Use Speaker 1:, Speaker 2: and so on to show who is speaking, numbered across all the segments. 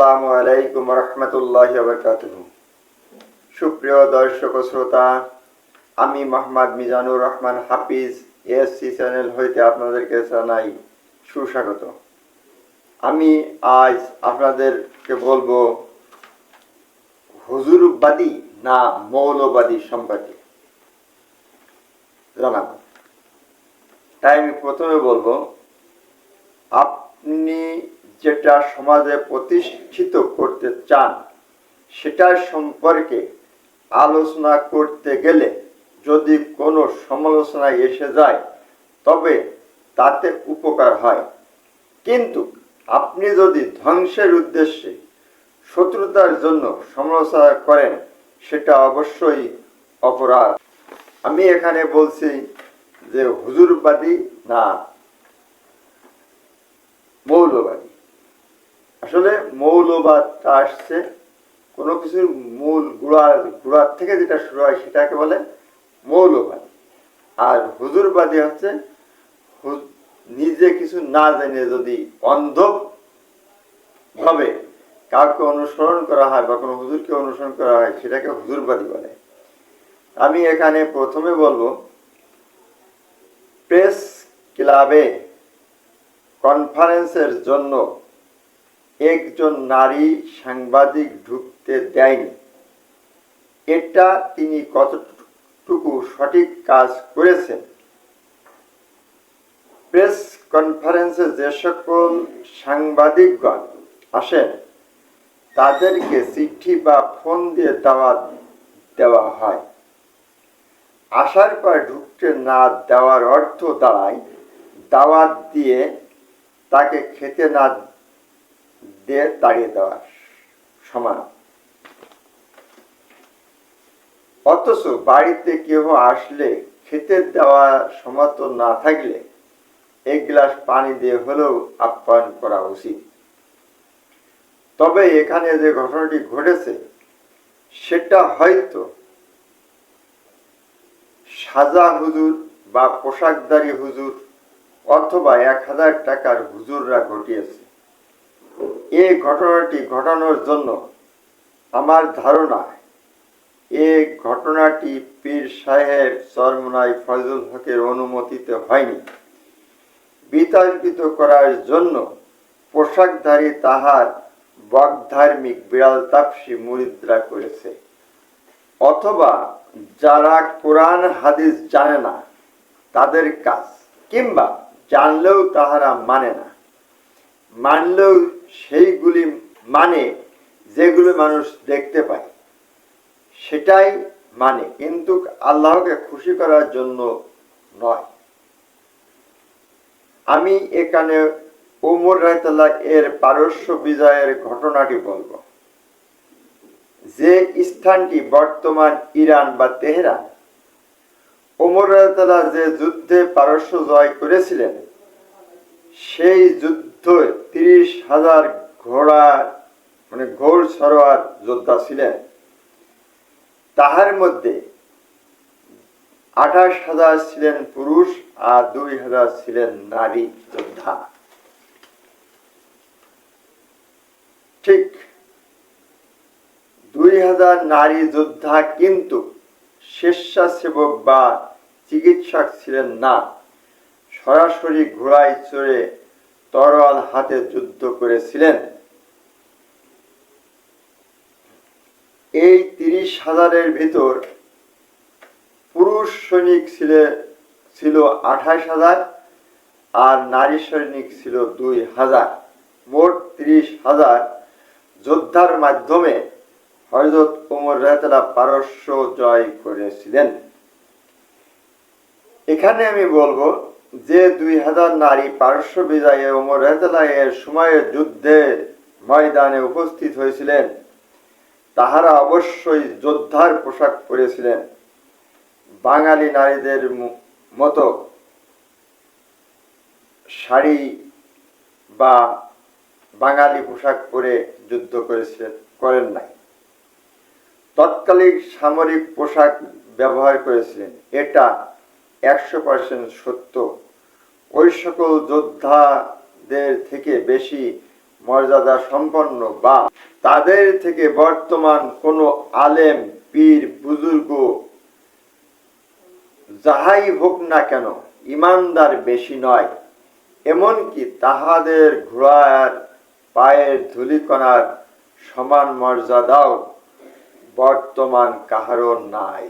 Speaker 1: আসসালামু আলাইকুম রহমতুল্লাহ সুপ্রিয় দর্শক শ্রোতা, আমি Mohammad Mizanur Rahman Hafiz S C channel হইতে আপনাদেরকে জানাই সুস্বাগত। আমি আজ আপনাদেরকে বলব হুজুরবাদী না মৌলবাদী সম্পর্কে। জানাব। তাই আমি প্রথমে বলব, আপনি যেটা সমাজে প্রতিষ্ঠিত করতে চান সেটার সম্পর্কে আলোচনা করতে গেলে যদি কোনো সমালোচনা এসে যায়, তবে তাতে উপকার হয়। কিন্তু আপনি যদি ধ্বংসের উদ্দেশ্যে শত্রুতার জন্য সমালোচনা করেন, সেটা অবশ্যই অপরাধ। আমি এখানে বলছি যে হুজুরবাদী না, মৌলবাদী। আসলে মৌলবাদটা আসছে, কোনো কিছুর মূল গুড়ার গুড়ার থেকে যেটা শুরু হয় সেটাকে বলে মৌলবাদ। আর হুজুরবাদী হচ্ছে নিজে কিছু না জেনে যদি অন্ধ ভাবে কাউকে অনুসরণ করা হয় বা কোনো হুজুরকে অনুসরণ করা হয়, সেটাকে হুজুরবাদী বলে। আমি এখানে প্রথমে বলব, প্রেস ক্লাবে কনফারেন্সের জন্য একজন নারী সাংবাদিক ঢুকতে দেয়নি। এটা তিনি কতটুকু সঠিক কাজ করেছেন? প্রেস কনফারেন্সে যে সকল সাংবাদিকগণ আসেন, তাদেরকে চিঠি বা ফোন দিয়ে দাওয়াত দেওয়া হয়। আসার পর ঢুকতে না দেওয়ার অর্থ দাঁড়ায়, দাওয়াত দিয়ে তাকে খেতে না দিয়ে তাড়িয়ে দেওয়া সমান। অথচ বাড়িতে কেউ আসলে খেতে দেওয়া সমাত না থাকলে এক গ্লাস পানি দিয়ে হলেও আপ্যায়ন করা উচিত। তবে এখানে যে ঘটনাটি ঘটেছে, সেটা হয়তো সাজা হুজুর বা পোশাকদারি হুজুর অথবা এক হাজার টাকার হুজুররা ঘটিয়েছে। এই ঘটনাটি ঘটানোর জন্য আমার ধারণা, এই ঘটনাটি পীর সাহেব চরমনাই ফজল হকের অনুমতিতে হয়নি। বিতর্কিত করার জন্য পোশাকধারী তাহার বকধার্মিক বিড়াল তাপসী মুরিদরা করেছে। অথবা যারা কোরআন, হাদিস জানে না, তাদের কাজ, কিংবা জানলেও তাহারা মানে না। মানলেও সেইগুলি মানে যেগুলো মানুষ দেখতে পায়। সেটাই মানে কিন্তু আল্লাহকে খুশি করার জন্য নয়। আমি এখানে ওমর রায়তাল্লাহ এর পারস্য বিজয়ের ঘটনাটি বলব। যে স্থানটি বর্তমান ইরান বা তেহরান ওমর রায়তাল্লাহ যে যুদ্ধে পারস্য জয় করেছিলেন, সেই যুদ্ধ তিরিশ হাজার ঘোড়া মানে ঘোড় সরোয়ার যোদ্ধা ছিলেন। তাহার মধ্যে আঠাশ হাজার ছিলেন পুরুষ আর দুই হাজার ছিলেন নারী যোদ্ধা। ঠিক দুই হাজার নারী যোদ্ধা কিন্তু স্বেচ্ছাসেবক বা চিকিৎসক ছিলেন না। সরাসরি ঘোড়ায় চড়ে তরোয়াল হাতে যুদ্ধ করেছিলেন। এই তিরিশ হাজারের ভিতর পুরুষ সৈনিক ছিল ছিল আঠাশ হাজার আর নারী সৈনিক ছিল দুই হাজার। মোট তিরিশ হাজার যোদ্ধার মাধ্যমে হজরত উমর রেতলা পারস্য জয় করেছিলেন। এখানে আমি বলব যে দুই হাজার নারী পারস্য বিজয়ে ওমর রেতলা এর সময়ে যুদ্ধে ময়দানে উপস্থিত হয়েছিলেন, তাহারা অবশ্যই যোদ্ধার পোশাক পরেছিলেন। বাঙালি নারীদের মতো শাড়ি বা বাঙালি পোশাক পরে যুদ্ধ করেছিলেন করেন নাই। তৎকালীন সামরিক পোশাক ব্যবহার করেছিলেন। এটা একশো পার্সেন্ট সত্য। ওই সকল যোদ্ধাদের থেকে বেশি মর্যাদা সম্পন্ন বা তাদের থেকে বর্তমান কোনো আলেম, পীর, বুজুর্গ, যাহাই হোক না কেন, ইমানদার বেশি নয়। এমনকি তাহাদের ঘোড়ার পায়ের ধুলিকণার সমান মর্যাদাও বর্তমান কাহারও নাই।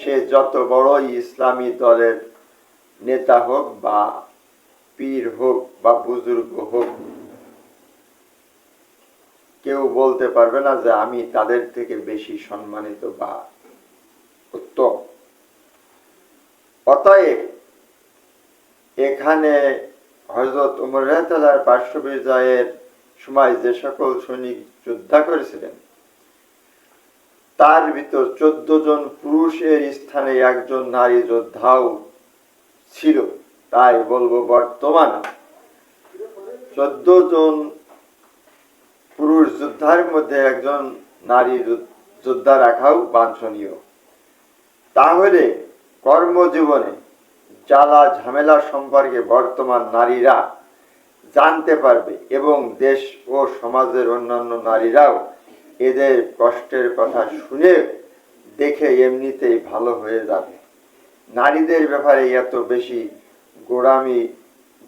Speaker 1: সে যত বড়ই ইসলামী দলের নেতা হোক বা পীর হোক বা বুজুর্গ হোক, কেউ বলতে পারবে না যে আমি তাদের থেকে বেশি সম্মানিত বা উত্তম। অতএব এখানে হজরত উমর রাহতালার পার্শ্ব বিজয়ের সময় যে সকল সৈনিক যোদ্ধা করেছিলেন তার ভিতর চোদ্দ জন পুরুষের স্থানে একজন নারী যোদ্ধাও ছিল, তাই বলব বর্তমান। চোদ্দ জন পুরুষ যোদ্ধার মধ্যে একজন নারী যোদ্ধা রাখাও বাঞ্ছনীয়। তাহলে কর্মজীবনে জ্বালা ঝামেলা সম্পর্কে বর্তমান নারীরা জানতে পারবে এবং দেশ ও সমাজের অন্যান্য নারীরাও এদের কষ্টের কথা শুনে দেখে এমনিতেই ভালো হয়ে যাবে। নারীদের ব্যাপারে এত বেশি গোড়ামি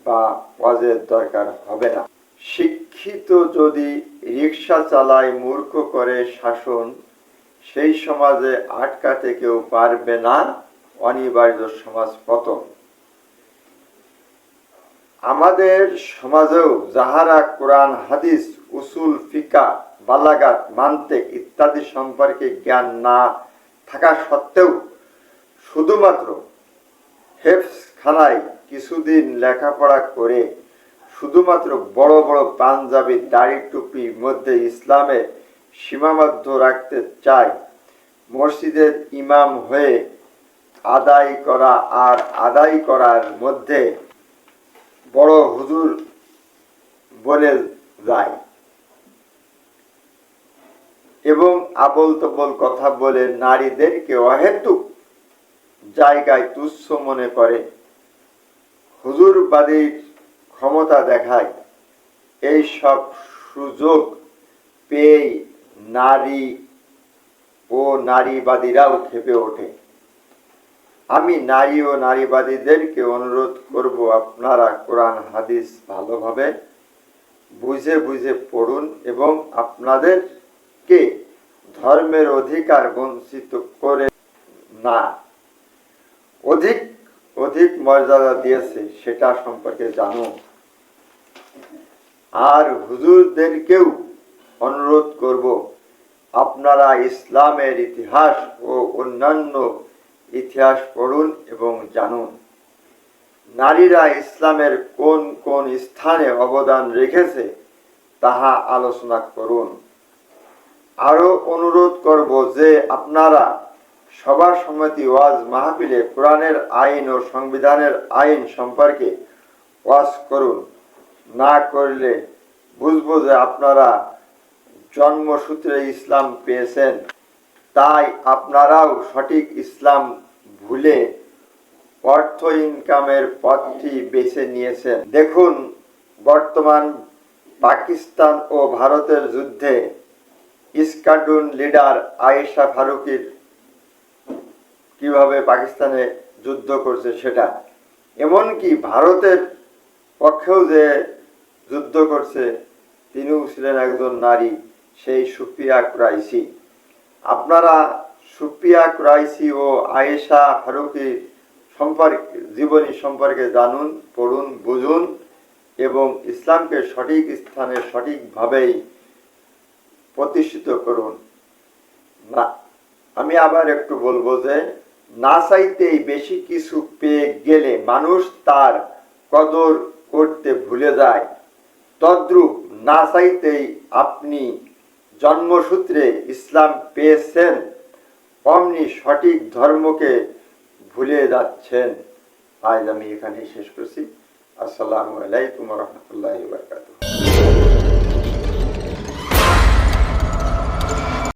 Speaker 1: বা ওয়াজের দরকার হবে না। শিক্ষিত যদি রিক্সা চালায় মূর্খ করে শাসন, সেই সমাজে আটকাতে কেউ পারবে না, অনিবার্য সমাজ পতন। আমাদের সমাজেও যাহারা কোরআন, হাদিস, উসুল, ফিকা বালাগাত মান্তেক ইত্যাদি সম্পর্কে জ্ঞান না থাকা সত্ত্বেও শুধুমাত্র হেফস খানায় কিছুদিন লেখাপড়া করে শুধুমাত্র বড় বড় পাঞ্জাবি, দাড়ি টুপির মধ্যে ইসলামের সীমাবদ্ধ রাখতে চায়, মসজিদের ইমাম হয়ে আদায় করা আর আদায় করার মধ্যে বড় হুজুর বলে যায়। এবং আবল তবল কথা বলে নারীদেরকে অহেতুক জায়গায় তুচ্ছ মনে করে। হুজুরবাদীর ক্ষমতা দেখায়। এই সব সুযোগ পেয়ে নারী ও নারীবাদীরাও খেপে ওঠে। আমি নারী ও নারীবাদীদেরকে অনুরোধ করব আপনারা কোরআন, হাদিস ভালোভাবে বুঝে বুঝে পড়ুন এবং আপনাদেরকে ধর্মের অধিকার বঞ্চিত করে না। অধিক অধিক মর্যাদা দিয়েছে, সেটা সম্পর্কে জানুন আর হুজুরদেরকেও অনুরোধ করব, আপনারা ইসলামের ইতিহাস ও অন্যান্য ইতিহাস পড়ুন এবং জানুন। নারীরা ইসলামের কোন কোন স্থানে অবদান রেখেছে, তাহা আলোচনা করুন। আরও অনুরোধ করব যে আপনারা সভা সমিতি ওয়াজ মাহফিলে কোরআনের আইন ও সংবিধানের আইন সম্পর্কে ওয়াজ করুন। না করলে বুঝব যে আপনারা জন্মসূত্রে ইসলাম পেয়েছেন। তাই আপনারাও সঠিক ইসলাম ভুলে অর্থ ইনকামের পথটি বেছে নিয়েছেন। দেখুন, বর্তমান পাকিস্তান ও ভারতের যুদ্ধে ইস্কাডুন লিডার আয়েশা ফারুকির কীভাবে পাকিস্তানে যুদ্ধ করছে সেটা। এমনকি ভারতের পক্ষেও যে যুদ্ধ করছে, তিনিও ছিলেন একজন নারী, সেই সুপ্রিয়া ক্রাইসি আপনারা সুপ্রিয়া ক্রাইসি ও আয়েশা ফারুকির সম্পর্কে, জীবনী সম্পর্কে জানুন, পড়ুন, বুঝুন এবং ইসলামকে সঠিক স্থানে সঠিকভাবেই প্রতিষ্ঠিত করুন। না, আমি আবার একটু বলব যে, না চাইতেই বেশি কিছু পেয়ে গেলে মানুষ তার কদর করতে ভুলে যায়। তদ্রূপ না চাইতেই আপনি জন্মসূত্রে ইসলাম পেয়েছেন, অমনি সঠিক ধর্মকে ভুলে যাচ্ছেন। আজ আমি এখানে শেষ করছি। আসসালামু আলাইকুম রহমতুল্লাহ